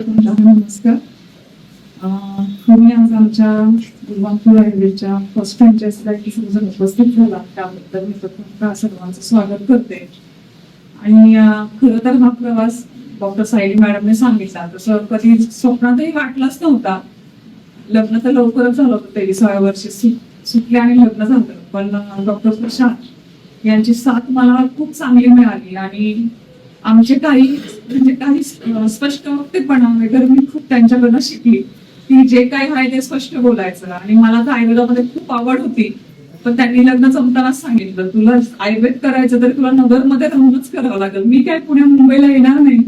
नमस्कार. तुम्ही आज आमच्या गुरुवांपूर आयुर्वेदच्या फर्स्ट फ्रँचायझीला इथे सर्वजण उपस्थित झाला त्याबद्दल मी प्रथम सर्वांचं स्वागत करते. आणि खरं तर हा प्रवास डॉक्टर सायली मॅडमने सांगितला. तसं कधी स्वप्नातही वाटलाच नव्हता. लग्न तर लवकरच झालं होतं तेविसाव्या वर्षी सु- सुटले आणि लग्न झालं. पण डॉक्टर प्रशांत यांची साथ मला खूप चांगली मिळाली. आणि आमचे काही म्हणजे काही स्पष्ट वक्तेपणा वगैरे मी खूप त्यांच्याकडनं शिकली. की जे काही आहे ते स्पष्ट बोलायचं. आणि मला तर आयुर्वेदामध्ये खूप आवड होती. पण त्यांनी लग्न जमतानाच सांगितलं तुला आयुर्वेद करायचं तर तुला नगरमध्ये राहूनच करावं लागेल. मी काय पुण्या मुंबईला येणार नाही.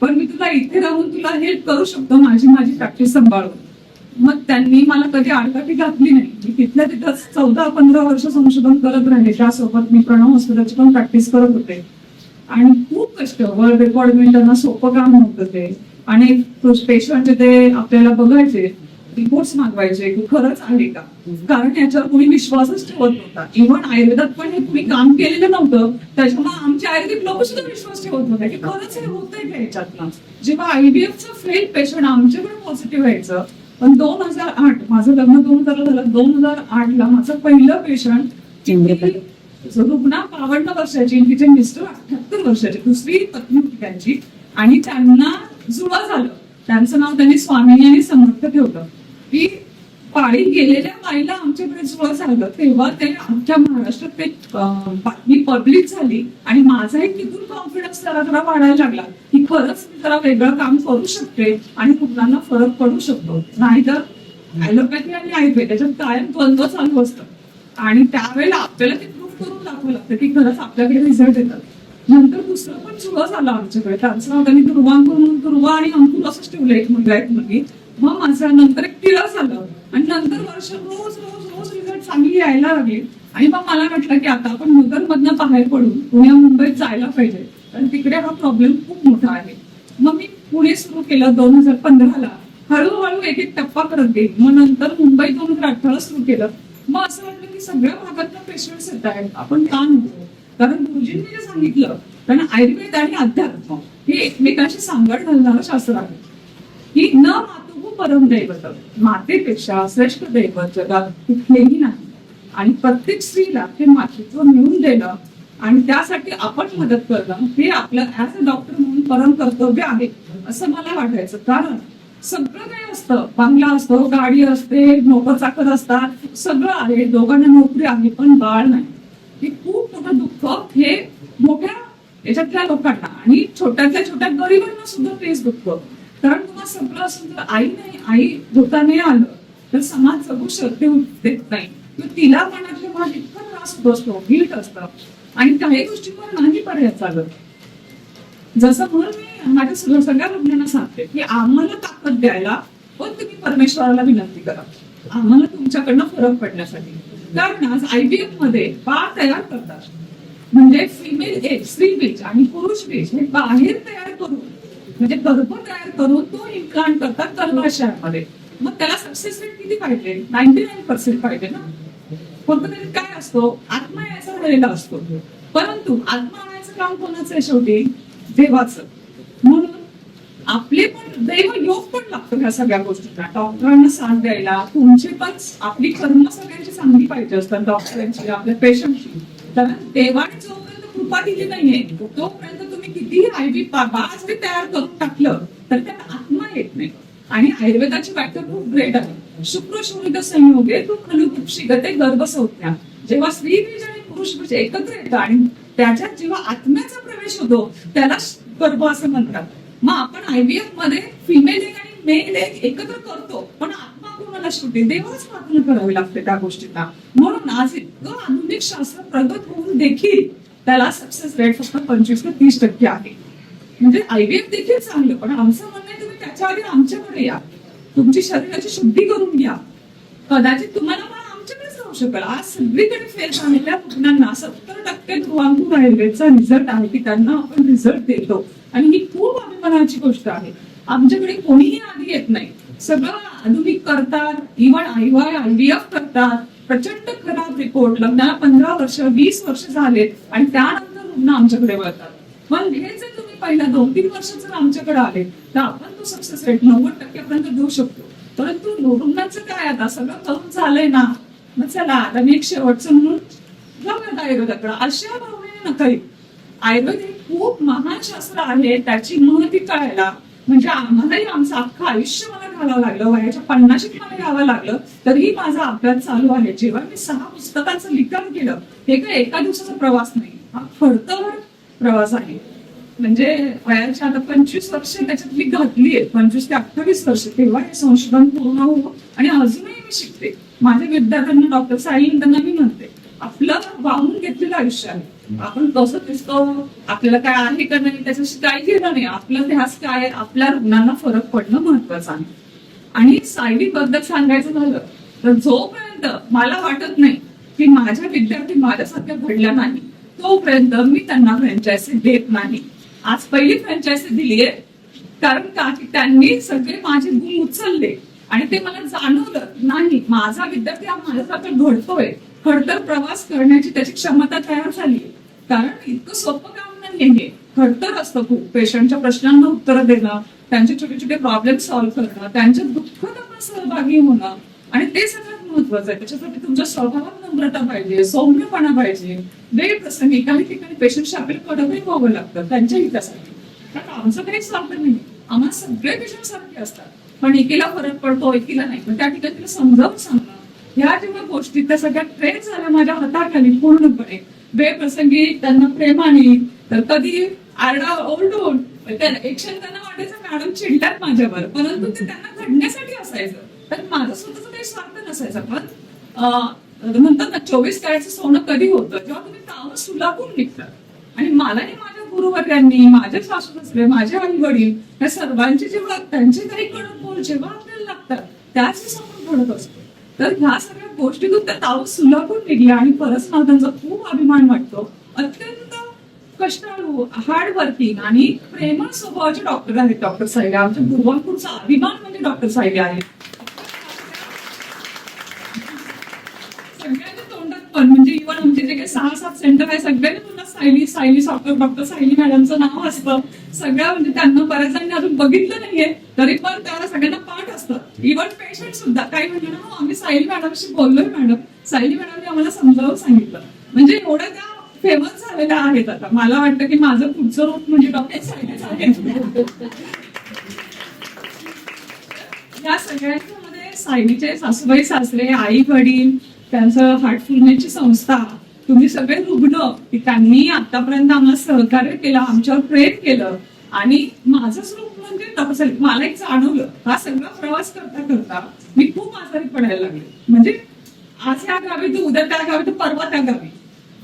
पण मी तुला इथे राहून तुला हेल्प करू शकतो. माझी माझी प्रॅक्टिस सांभाळून. मग त्यांनी मला कधी आडकाठी घातली नाही. मी तिथल्या तिथं चौदा पंधरा वर्ष संशोधन करत राहिले. त्यासोबत मी प्रणव हॉस्पिटलची पण प्रॅक्टिस करत होते. आणि खूप कष्ट. वर्ल्ड रेकॉर्ड मिळताना सोपं काम नव्हतं ते. आणि पेशंटचे ते आपल्याला बघायचे रिपोर्ट्स मागवायचे की खरंच आहे का? कारण याच्यावर कोणी विश्वासच ठेवत नव्हता. इव्हन आयुर्वेदात पण हे कुणी काम केलेलं नव्हतं. त्याच्यामुळे आमचे आयुर्वेदिक लोक सुद्धा विश्वास ठेवत होते की खरंच हे होतंय का याच्यातनं? जेव्हा आयबीएफचं फेल पेशंट आमच्याकडे पॉझिटिव्ह व्हायचं पण दोन हजार आठ माझं लग्न दोन हजार झालं दोन हजार आठ ला माझं पहिलं पेशंट रुग्णा बावन्न वर्षाची आणि तिचे मिस्टर अठ्याहत्तर वर्षाची दुसरी पत्नी त्यांची आणि त्यांना जुळा झालं. त्यांचं नाव त्यांनी स्वामिनी आणि समर्थ ठेवलं. की पाळी गेलेल्या बाईला आमच्याकडे जुळा झालं. तेव्हा ते आमच्या महाराष्ट्रात ते बातमी पब्लिक झाली आणि माझाही तिथून कॉन्फिडन्स जरा जरा वाढायला लागला. की खरंच मी जरा वेगळं काम करू शकते आणि रुग्णांना फरक पडू शकतो. नाहीतर ऍलोपॅथी आणि आयुर्वेद त्याच्यात कायम द्वंद्व चालू असतं. आणि त्यावेळेला आपल्याला ते करून दाखवावं लागतं की खरंच आपल्याकडे रिझल्ट येतात. नंतर दुसरं पण सुरू झाला आमच्याकडे. त्यांचं नाव त्यांनी म्हणून ध्रुवा आणि अंकुर असंच ठेवलं एक मुलगा एक मुलगी. मग माझा नंतर एक टिळा झालं. आणि नंतर वर्ष रोज रोज रोज रिझल्ट चांगली यायला लागले. आणि मग मला वाटलं की आता आपण नगर मधनं बाहेर पडून पुण्या मुंबईत जायला पाहिजे. कारण तिकडे हा प्रॉब्लेम खूप मोठा आहे. मग मी पुणे सुरू केलं दोन हजार पंधराला. हळूहळू एक एक टप्पा करत गेली. मग नंतर मुंबई दोन हजार अठरा सुरू केलं. मग असं वाटलं की सगळ्या भागातनं पेशंट्स येत आहेत. आपण का नको कारण गुरुजींनी जे सांगितलं कारण आयुर्वेद आणि अध्यात्म हे एकमेकांशी सांगड घालणारं शास्त्र आहे. की न मातुः परम दैवत मातेपेक्षा श्रेष्ठ दैवत जगात कुठलेही नाही. आणि प्रत्येक स्त्रीला ते मातृत्व मिळून देणं आणि त्यासाठी आपण मदत करणं हे आपलं ऍज अ डॉक्टर म्हणून परम कर्तव्य आहे असं मला वाटायचं. कारण सगळं काही असतं. बंगला असतो गाडी असते नोकर चाकर असतात. सगळं आहे. दोघांना नोकरी आहे पण बाळ नाही. हे खूप मोठं दुःख. हे मोठ्या याच्यातल्या लोकांना आणि छोट्यातल्या छोट्या गरिबांना सुद्धा तेच दुःख. कारण तुम्हाला सगळं असून जर आई नाही आई होता नाही आलं तर समाज जगू शकते देत नाही. तिला मनातल्या मनात इतका त्रास होत असतो गिल्ट असतं. आणि काही गोष्टींवर नाही पर्याय चालत. जसं म्हणून मी माझ्या सगळ्या सगळ्या रुग्णांना सांगते की आम्हाला ताकद द्यायला पण तुम्ही परमेश्वराला विनंती करा. आम्हाला तुमच्याकडनं फरक पडण्यासाठी. कारण आज आयबीएफमध्ये बाळ तयार करतात. म्हणजे फिमेल एज स्त्री बीज आणि पुरुष बीज हे बाहेर तयार करून म्हणजे गर्भ तयार करून तो इम्प्लांट करतात गर्भाशयामध्ये. मग त्याला सक्सेस रेट किती पाहिजे? नाईन्टी नाईन पर्सेंट पाहिजे ना? फक्त त्याच्यात काय असतो? आत्मा यायचा झालेला असतो. परंतु आत्मा आणायचं काम कोणाचं आहे शेवटी? देवाचं. म्हणून आपले पण दैव योग पण लागतो ह्या सगळ्या गोष्टींना डॉक्टरांना साथ द्यायला तुमचे पण आपली कर्म सगळ्यांची चांगली पाहिजे असतात डॉक्टरांची आपल्या पेशंटची. कारण देवाने जोपर्यंत कृपा दिली नाहीये तोपर्यंत तुम्ही कितीही आयबी बाज ते तयार करून टाकलं तर त्याला आत्मा येत नाही. आणि आयुर्वेदाची व्याख्या खूप ग्रेट आहे. शुक्र शून्य संयोगे तो खलु गते गर्भ संज्ञा जेव्हा स्त्री बीज आणि पुरुष बीज एकत्र येतं आणि त्याच्यात जेव्हा आत्म्याचा प्रवेश होतो त्याला गर्भ असं म्हणतात. मग आपण आयव्हीएफमध्ये फिमेल एक आणि मेल एक एकत्र करतो पण आत्मा कोणाला शेवटी देवाच प्रार्थना करावी लागते त्या गोष्टीला. म्हणून आज इतकं आधुनिक शास्त्र प्रगत होऊन देखील त्याला सक्सेस रेट फक्त पंचवीस ते तीस टक्के आहे. म्हणजे आयव्हीएफ देखील चांगलं पण आमचं म्हणणं आहे तुम्ही त्याच्या आधी आमच्याकडे या. तुमची शरीराची शुद्धी करून घ्या. कदाचित तुम्हाला पण शकेल आज सगळीकडे फेल झालेल्या रुग्णांना सत्तर टक्के ध्रुवांकूर रेल्वेचा रिझल्ट आहे की त्यांना आपण रिझल्ट देतो. आणि ही खूप अभिमानाची गोष्ट आहे. आमच्याकडे कोणीही आधी येत नाही. सगळं आधुनिक करतात इव्हन आयवाय आयव्हीएफ करतात. प्रचंड खराब रिपोर्ट लग्नाला पंधरा वर्ष वीस वर्ष झालेत आणि त्यानंतर रुग्ण आमच्याकडे वळतात. पण हे जर तुम्ही पहिल्या दोन तीन वर्ष जर आमच्याकडे आले तर आपण तो सक्सेस रेट नव्वद टक्क्यापर्यंत देऊ शकतो. परंतु रुग्णांचं काय आता? सगळं करून झालंय ना. मग चला आता मी एक शेवटचं म्हणून जाऊयात आयुर्वेदाकडे. अशा भावनेने नका येऊ. आयुर्वेद हे खूप महान शास्त्र आहे त्याची महती कळायला. म्हणजे आम्हालाही आमचं अख्खं आयुष्य मला घालावं लागलं वयाच्या पन्नाशीत मला घ्यावं लागलं. तरीही माझा अभ्यास चालू आहे. जेव्हा मी सहा पुस्तकांचं लिखाण केलं हे काय एका दिवसाचा प्रवास नाही हा फडतवर प्रवास आहे. म्हणजे वयाच्या आता पंचवीस वर्ष त्याच्यातली घातली आहे पंचवीस ते अठ्ठावीस वर्ष. तेव्हा हे संशोधन पूर्ण होऊ आणि अजूनही मी शिकते. माझ्या विद्यार्थ्यांना डॉक्टर साईन त्यांना मी म्हणते आपलं वाहून घेतलेलं आयुष्य आहे. आपण कसं दिसतो? आपल्याला काय आहे का नाही? त्याच्याशी काही घेणं नाही. आपलं ध्यास काय आपल्या रुग्णांना फरक पडणं महत्वाचं आहे. आणि सायली बद्दल सांगायचं झालं तर जोपर्यंत मला वाटत नाही की माझ्या विद्यार्थी माझ्यासारख्या घडल्या नाही तोपर्यंत मी त्यांना फ्रँचायसी देत नाही. आज पहिली फ्रँचायझी दिली आहे. कारण का? की त्यांनी सगळे माझे गुण उचलले. आणि ते मला जाणवलं नाही माझा विद्यार्थी हा माझ्यासारखा घडतोय. खडतर प्रवास करण्याची त्याची क्षमता तयार झाली कारण इतकं सोपं काम नाहीये हे. खडतर असतं खूप. पेशंटच्या प्रश्नांना उत्तरं देणं त्यांचे छोटे छोटे प्रॉब्लेम सॉल्व्ह करणं त्यांच्या दुःखात आपण सहभागी होणं. आणि ते सगळं महत्वाचं आहे. त्याच्यासाठी तुमच्या स्वभावात नम्रता पाहिजे सौम्यपणा पाहिजे. वेळ प्रसंगी काही ठिकाणी पेशंटशी आपल्याला कडवही व्हावं लागतं त्यांच्या हितासाठी. कारण आमचं काही सारखं नाही. आम्हाला सगळे पेशंट सारखे असतात. पण एकीला फरक पडतो एकीला नाही. पण त्या ठिकाणी तिला समजावून सांगा. ह्या जेव्हा गोष्टी त्या सगळ्या ट्रेन झाल्या माझ्या हाताखाली पूर्णपणे. बेप्रसंगी त्यांना प्रेमाने तर कधी आरडा ओरडून त्या- एक क्षण त्यांना वाटायचं मॅडम चिडल्यात माझ्यावर. परंतु ते त्यांना घडण्यासाठी असायचं. तर माझं स्वतःच काही स्वार्थ नसायचा. पण म्हणतात ना चोवीस कॅरेटचं सोनं कधी होतं? जेव्हा तुम्ही काम सुलाकून निघतात आणि मलाही माझ्या गुरुवर्यांनी माझे सासू असले माझे आई वडील या सर्वांचे जेव्हा त्यांचे काही कडक बोल जेव्हा आपल्याला लागतात त्याच समोर घडत असतो. तर ह्या सगळ्या गोष्टीतून त्या ताव सुलाकून निघल्या आणि परस्नाथांचा खूप अभिमान वाटतो. अत्यंत कष्टाळू हार्ड वर्किंग आणि प्रेमळ स्वभावाचे डॉक्टर आहेत डॉक्टर साहेब आमच्या गुरुवांपूरचा अभिमान म्हणजे डॉक्टर साहेब आहे सगळ्यांच्या तोंडात पण म्हणजे इव्हन आमचे जे काही सहा सात सेंटर आहे सगळ्यांनी पुन्हा सायली सायली सॉफ्टवेअर डॉक्टर सायली मॅडमचं नाव असतं. सगळ्या म्हणजे त्यांना बऱ्याच जणांनी अजून बघितलं नाहीये. तरी पण त्याला सगळ्यांना पाठ असतं. इव्हन पेशंट सुद्धा. काही म्हणलं ना आम्ही सायली मॅडमशी बोललोय मॅडम. सायली मॅडमने आम्हाला समजावून सांगितलं. म्हणजे एवढ्या त्या फेमस झालेल्या आहेत आता. मला वाटतं की माझं पुढचं रूप म्हणजे डॉक्टर सायलीच आहे या सगळ्यांच्या मध्ये सायलीचे सासूबाई सासरे आई वडील त्यांचं हार्टफुलनेसची संस्था तुम्ही सगळे रुग्ण की त्यांनी आतापर्यंत आम्हाला सहकार्य केलं आमच्यावर प्रेम केलं. आणि माझंच रूप म्हणजे डॉक्टर मला एक जाणवलं हा सगळा प्रवास करता करता मी खूप आजारी पडायला लागले. म्हणजे आज या गावी तर उद्या त्या गावी तर परवा त्या गावी.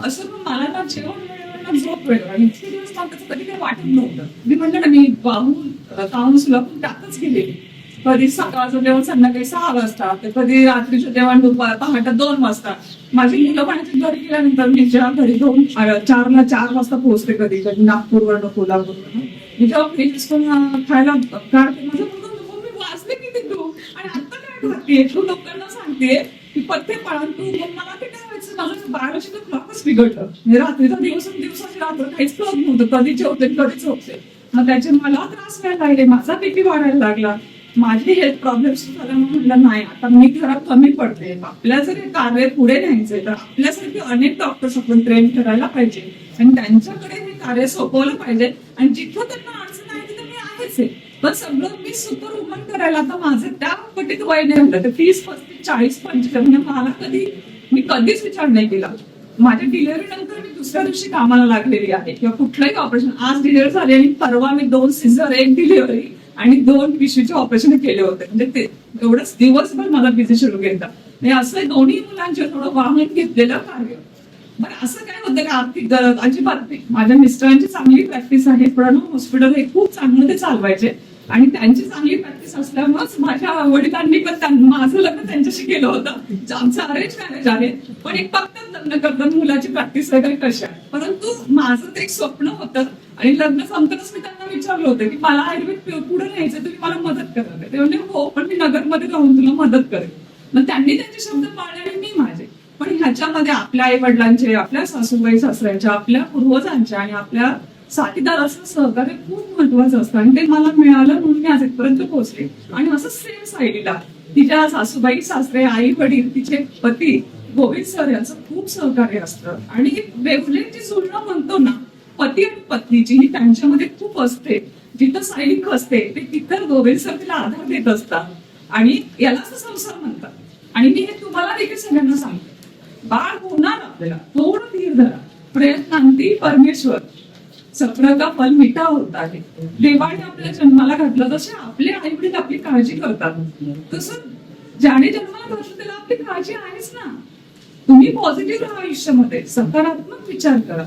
असं मग मला ना जेवण वेळेवर झोप वेळेवर. आणि इतके दिवस मला कधी काही वाटत नव्हतं. मी म्हणलं ना मी वाहून काउन्सिल त्यातच गेलेली. कधी सकाळचं जेवण संध्याकाळी सहा वाजता तर कधी रात्रीचं जेवण दुपार पहाटे दोन वाजता. माझी मुलं पाहिजे घरी गेल्यानंतर मी जेव्हा घरी दोन चारला चार वाजता पोहोचते कधी कधी नागपूरवरनं कोल्हापूरवरनं मी जेव्हा फ्रीज खायला काढते माझं मी वाचले किती तू? आणि आता काय करते? तू लोकांना सांगते की पथ्य पाळून तू मला ते काय व्हायचं? माझं बाराशे तर बिघडलं. म्हणजे रात्रीचा दिवस दिवसाची रात्र काहीच कळत नव्हतं. कधी जेवते कधीच होते मग त्याचे मला त्रास व्हायला लागले माझा बीपी वाढायला लागला. माझे हेल्थ प्रॉब्लेम्स झाल्यामुळे म्हटलं नाही आता मी घरात कमी पडते. आपल्या जर कार्य पुढे न्यायचंय तर आपल्यासारखे अनेक डॉक्टर्स आपण ट्रेन करायला पाहिजे. आणि त्यांच्याकडे हे कार्य सोपवलं पाहिजे. आणि जिथं त्यांना अडचण आहे तिथं मी आहेच आहे. पण सगळं मी सुपर वुमन करायला आता माझं त्या पटीत वय नाही होतं तर तीस पस्तीस चाळीस पंचवीस म्हणजे मला कधी मी कधीच विचार नाही केला. माझ्या डिलिव्हरी नंतर मी दुसऱ्या दिवशी कामाला लागलेली आहे. किंवा कुठलंही ऑपरेशन आज डिलिव्हरी झाली आणि परवा मी दोन सिझर एक डिलिव्हरी आणि दोन पिशवीचे ऑपरेशन केले होते. म्हणजे ते एवढंच दिवसभर मला बिझी शेड्यूल घेता म्हणजे असं दोन्ही मुलांचे थोडं वाहन घेतलेलं कार्य. बरं असं काय होतं का? आर्थिक गरज अजिबात नाही. माझ्या मिस्टरांची चांगली प्रॅक्टिस आहे. प्रणव हॉस्पिटल हे खूप चांगलं ते चालवायचे. आणि त्यांची चांगली प्रॅक्टिस असल्यामुळेच माझ्या वडिलांनी पण माझं लग्न त्यांच्याशी केलं होतं. आमचं अरेंज मॅरेज आहे. पण एक फक्त लग्न करतात मुलाची प्रॅक्टिस वगैरे कशा आहे. परंतु माझं ते एक स्वप्न होतं. आणि लग्न संपताच मी त्यांना विचारलं होतं की मला आयुर्वेद पुढे न्यायचं तुम्ही मला मदत करा. ते म्हणजे हो पण मी नगरमध्ये राहून तुला मदत करेन. मग त्यांनी त्यांचे शब्द पाळले आणि मी माझे. पण ह्याच्यामध्ये आपल्या आई वडिलांचे आपल्या सासूबाई सासऱ्यांच्या आपल्या पूर्वजांच्या आणि आपल्या साथीदाराचं सहकार्य खूप महत्वाचं असतं आणि ते मला मिळालं म्हणून मी आज इथपर्यंत पोहोचले. आणि असं सेम साईडला तिच्या सासूबाई सासरे आई वडील तिचे पती गोविंद सर यांचं खूप सहकार्य असतं. आणि वेवलेंची जुळणं म्हणतो ना पती आणि पत्नीची ही त्यांच्यामध्ये खूप असते. जिथं सैनिक असते ते तिथं गोविंद सर तिला आधार देत असतात. आणि यालाच संसार म्हणतात. आणि मी हे तुम्हाला देखील सगळ्यांना सांगते. बाळ होणार आपल्याला थोडं धीर धरा. प्रयत्नांती परमेश्वर. सफर का फल मिठा होत आहे. देवाने आपल्या जन्माला घातलं तसे आपले आई वडील आपली काळजी करतात. तसं ज्याने जन्माला घातलं त्याला आपली काळजी आहेच ना. तुम्ही पॉझिटिव्ह राहा आयुष्यामध्ये. सकारात्मक विचार करा.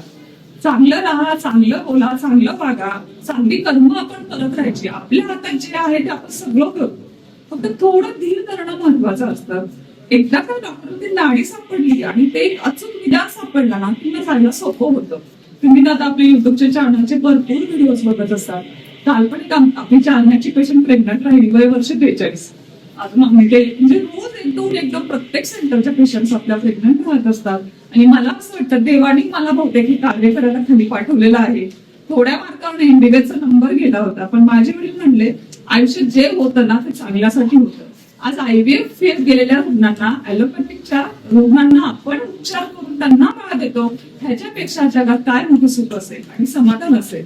चांगलं राहा चांगलं बोला चांगलं वागा. चांगली कर्म आपण करत राहायची. आपल्या हातात जे आहे ते आपण सगळं करतो फक्त थोडं धीर करणं महत्वाचं असतं. एकदा का डॉक्टर नाडी सापडली आणि ते एक अचूक निदान सापडला ना की जायला सोपं होतं. तुम्ही आता आपल्या युट्यूबच्या चॅनलचे भरपूर व्हिडिओज बघत असतात काल्पनिक आम- आपली जालन्याची पेशंट प्रेग्नंट राहिली वय वर्ष बेचाळीस. अजून आम्ही ते म्हणजे रोज एक दोन एकदम प्रत्येक सेंटरच्या पेशंट आपल्या प्रेग्नंट राहत असतात. आणि मला असं वाटतं देवानी मला बहुतेक हे कार्य करायला खाली पाठवलेलं आहे. थोड्या मार्कावर एमबीबीएसचा नंबर गेला होता पण माझे वडील म्हणले आयुष्यात जे होतं ना ते चांगल्यासाठी होतं. आज आयव्हीएफ फेल गेलेल्या रुग्णांना ऍलोपॅथिकच्या रुग्णांना आपण उपचार करून त्यांना बळा देतो. ह्याच्यापेक्षा जगात काय मोठं सुख असेल आणि समाधान असेल?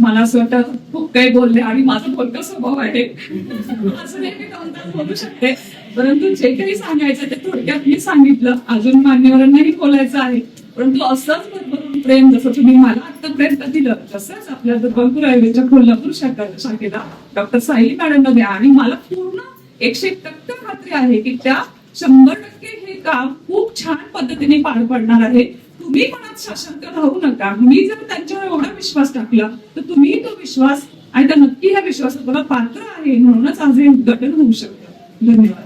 मला असं वाटतं खूप काही बोलले आणि माझा बोलका स्वभाव आहे. असं नाही मी बोलू शकते. परंतु जे काही सांगायचं ते थोडक्यात मी सांगितलं. अजून मान्यवरांनाही बोलायचं आहे. परंतु असंच भरभरून प्रेम जसं तुम्ही मला आतापर्यंत दिलं तसंच आपल्या दुर्गापूर आयुर्वेदच्या कोल्हापूर शाखा शाखेला डॉक्टर सायली मॅडमला द्या. आणि मला पूर्ण एकशे एक टक्के खात्री आहे की त्या शंभर टक्के हे काम खूप छान पद्धतीने पार पडणार आहे. तुम्ही मनात शासंक राहू नका. मी जर त्यांच्यावर एवढा विश्वास टाकला तर तुम्ही तो विश्वास आणि त्या नक्की ह्या विश्वासात मला पात्र आहे. म्हणूनच आज हे उद्घाटन होऊ शकतं. धन्यवाद.